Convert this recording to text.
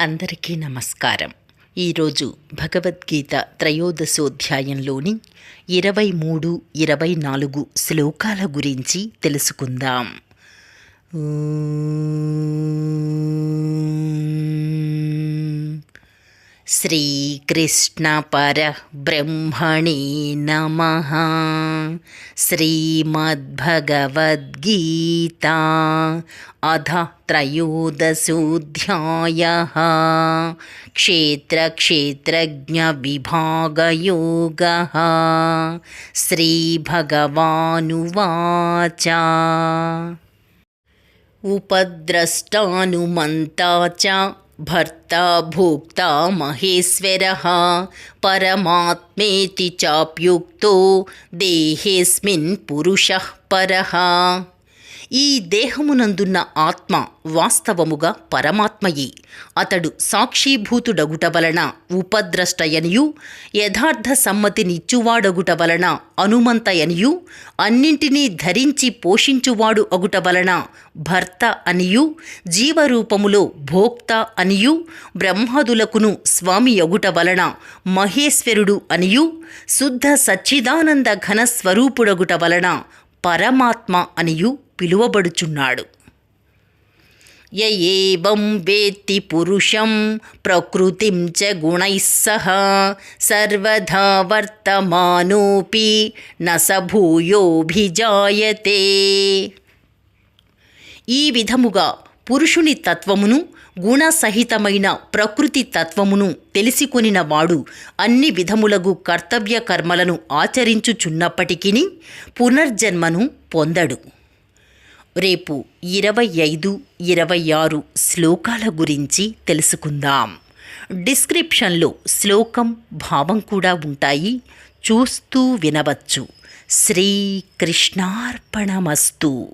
అందరికీ నమస్కారం. ఈరోజు భగవద్గీత త్రయోదశోధ్యాయంలోని ఇరవై మూడు ఇరవై నాలుగు శ్లోకాల గురించి తెలుసుకుందాం. श्रीकृष्णपरब्रह्मणे नमः। श्रीमद्भगवद्गीता अध त्रयोदशोऽध्यायः। क्षेत्रक्षेत्रज्ञविभागयोगः। श्रीभगवानुवाच। उपद्रष्टानुमन्ता च भर्ता भोक्ता महेश्वर परमात्मेति चाप्युक्तो देहेऽस्मिन् पुरुषः परः। ఈ దేహమునందున్న ఆత్మ వాస్తవముగా పరమాత్మయే. అతడు సాక్షీభూతుడగుట వలన ఉపద్రష్టయనియు యథార్థ సమ్మతినిచ్చువాడగుట వలన అనుమంతయనియు అన్నింటినీ ధరించి పోషించువాడు అగుట వలన భర్త అనియు జీవరూపములో భోక్త అనియు బ్రహ్మదులకును స్వామి అగుట వలన మహేశ్వరుడు అనియు శుద్ధ సచ్చిదానంద ఘన స్వరూపుడగుట వలన పరమాత్మ అనియు పిలువబడుచున్నాడు. య ఏవం వేత్తి పురుషం ప్రకృతిం చ గుణైः సహ సర్వదా వర్తమానోపి నసభూయోభిజాయతే ఈ విధముగా పురుషుని తత్వమును గుణసహితమైన ప్రకృతి తత్వమును తెలిసికొనిన వాడు అన్ని విధములగు కర్తవ్య కర్మలను ఆచరించుచున్నప్పటికీ పునర్జన్మను పొందడు. రేపు ఇరవై ఐదు ఇరవై ఆరు శ్లోకాల గురించి తెలుసుకుందాం. డిస్క్రిప్షన్లో శ్లోకం భావం కూడా ఉంటాయి. చూస్తూ వినవచ్చు. శ్రీకృష్ణార్పణమస్తు.